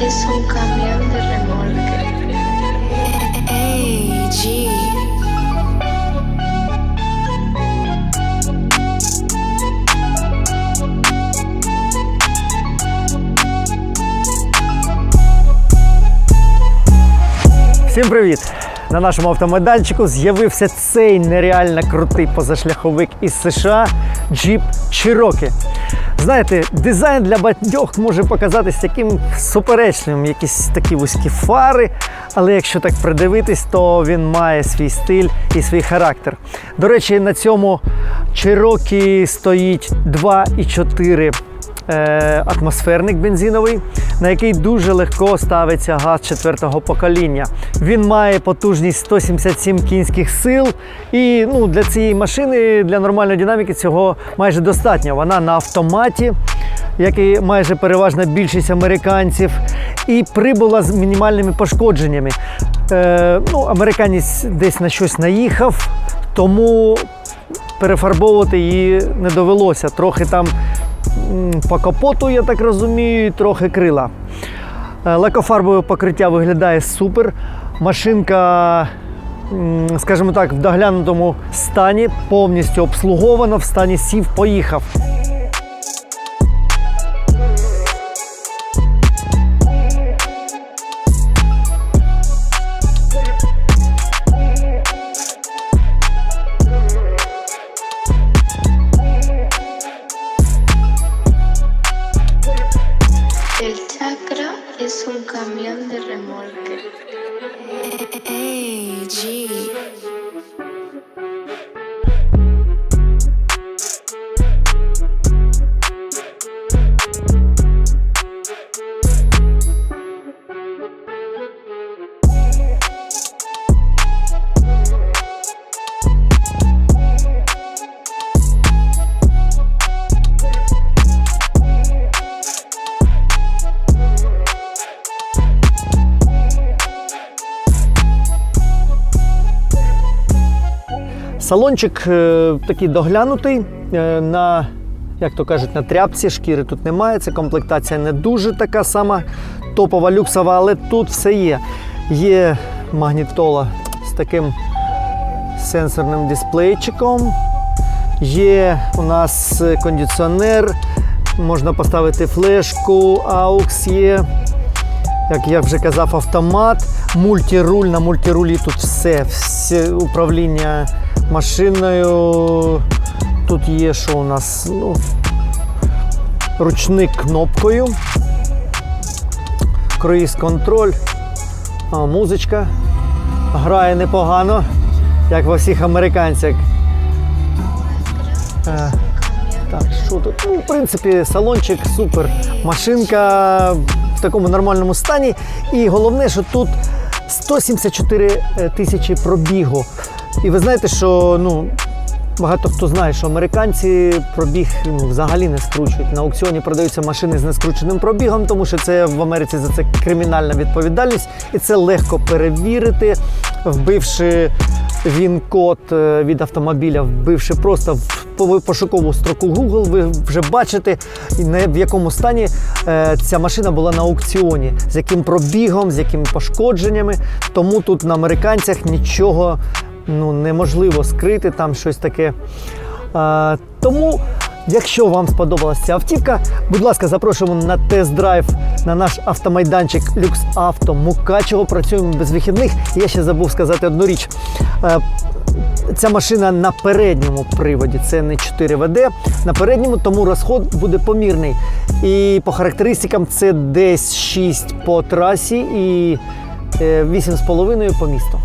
es un camión de remolque. AG. Всім привіт! На нашому автомайданчику з'явився цей нереально крутий позашляховик із США Jeep Cherokee. Знаєте, дизайн для батьох може показатись таким суперечним, якісь такі вузькі фари, але якщо так придивитись, то він має свій стиль і свій характер. До речі, на цьому Cherokee стоїть 2,4 е, атмосферник бензиновий, на який дуже легко ставиться газ четвертого покоління. Він має потужність 177 кінських сил, і ну, для цієї машини, для нормальної динаміки, цього майже достатньо. Вона на автоматі, як і майже переважна більшість американців, і прибула з мінімальними пошкодженнями. Е, ну, американець десь на щось наїхав, тому перефарбовувати її не довелося. Трохи там по капоту, я так розумію, і трохи крила. Лекофарбове покриття виглядає супер. Машинка, скажімо так, в доглянутому стані, повністю обслугована, в стані сів, поїхав. Es un camión de remolque. Салончик е, такий доглянутий е, на, як то кажуть, на тряпці шкіри тут немає. Це комплектація не дуже така сама топова люксова, але тут все є. Є магнітола з таким сенсорним дисплейчиком. Є у нас е, кондиціонер, можна поставити флешку, AUX є. Як я вже казав, автомат, мультируль. На мультирулі тут все, все управління машиною. Тут є, що у нас ну, ручник кнопкою, круїз контроль, музичка грає непогано, як во всіх американцях. Е, так, що тут? Ну, в принципі, салончик супер. Машинка в такому нормальному стані. І головне, що тут 174 тисячі пробігу. І ви знаєте, що ну, багато хто знає, що американці пробіг ну, взагалі не скручують. На аукціоні продаються машини з нескрученим пробігом, тому що це в Америці за це кримінальна відповідальність, і це легко перевірити, вбивши він код е, від автомобіля, вбивши просто в пошукову строку Google, ви вже бачите, в якому стані е, ця машина була на аукціоні, з яким пробігом, з якими пошкодженнями. Тому тут на американцях нічого ну, неможливо скрити, там щось таке. Е, тому. Якщо вам сподобалася ця автівка, будь ласка, запрошуємо на тест-драйв на наш автомайданчик Люкс Авто Мукачево. Працюємо без вихідних. Я ще забув сказати одну річ. Е, Ця машина на передньому приводі, це не 4 ВД. На передньому, тому розход буде помірний. І по характеристикам це десь 6 по трасі і е, 8,5 по місту.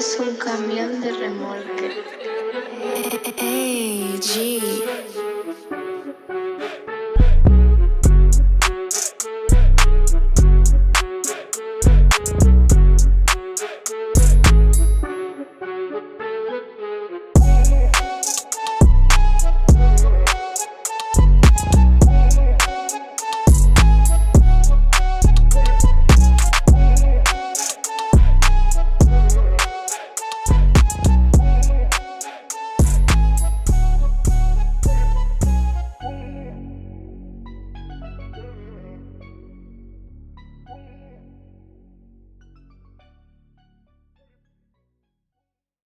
Es un camión de remolque.